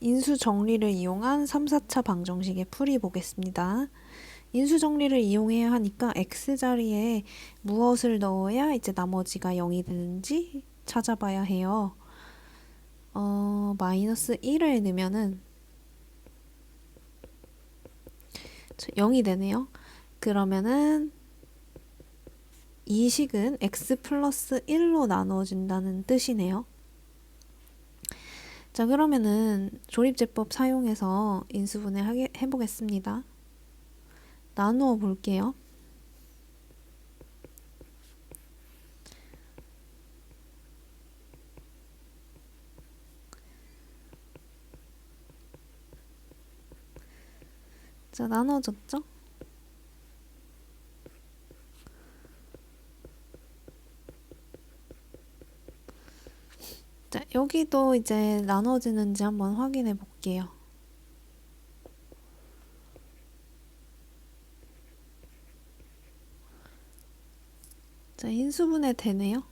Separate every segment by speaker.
Speaker 1: 인수 정리를 이용한 3, 4차 방정식의 풀이 보겠습니다. 인수 정리를 이용해야 하니까 x 자리에 무엇을 넣어야 이제 나머지가 0이 되는지 찾아봐야 해요. 어, 마이너스 1을 넣으면은 0이 되네요. 그러면은 이 식은 x 플러스 1로 나누어진다는 뜻이네요. 자, 그러면은 조립제법 사용해서 인수분해 하게, 해보겠습니다. 나누어 볼게요. 자, 나눠졌죠? 자, 여기도 이제 나눠지는지 한번 확인해 볼게요. 자, 인수분해 되네요.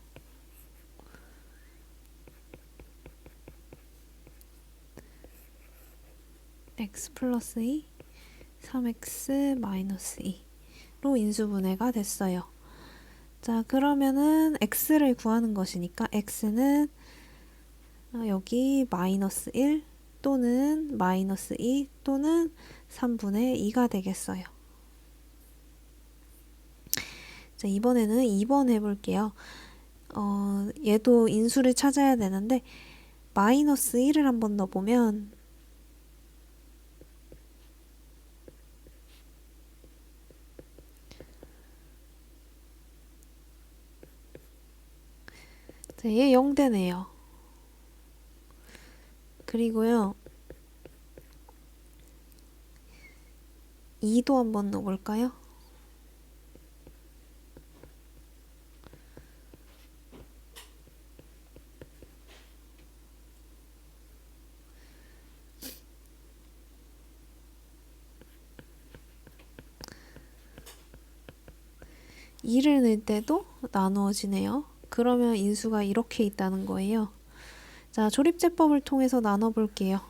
Speaker 1: 플러스 2, 3x 마이너스 2로 인수분해가 됐어요. 자, 그러면은 x를 구하는 것이니까 x는 어, 여기 마이너스 1 또는 마이너스 2 또는 3분의 2가 되겠어요. 자, 이번에는 2번 해볼게요. 어, 얘도 인수를 찾아야 되는데 마이너스 1을 한번 넣어보면 자, 얘 0되네요. 그리고요. 2도 한번 넣어볼까요? 이를 넣을 때도 나누어지네요. 그러면 인수가 이렇게 있다는 거예요. 자, 조립제법을 통해서 나눠볼게요.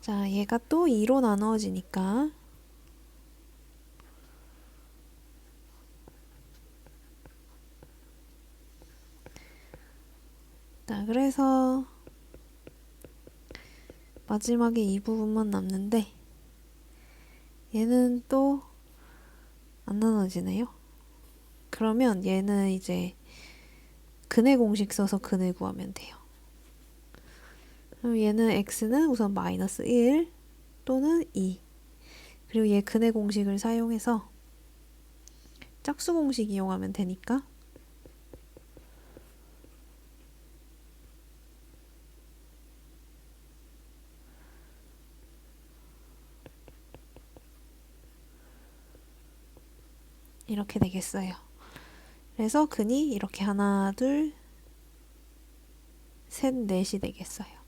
Speaker 1: 자, 얘가 또 2로 나누어지니까 자, 그래서 마지막에 이 부분만 남는데 얘는 또 안 나눠지네요. 그러면 얘는 이제 근해 공식 써서 근해 구하면 돼요. 그럼 얘는 x는 우선 마이너스 1 또는 2 그리고 얘 근해 공식을 사용해서 짝수 공식 이용하면 되니까 이렇게 되겠어요. 그래서 근이 이렇게 하나, 둘, 셋, 넷이 되겠어요.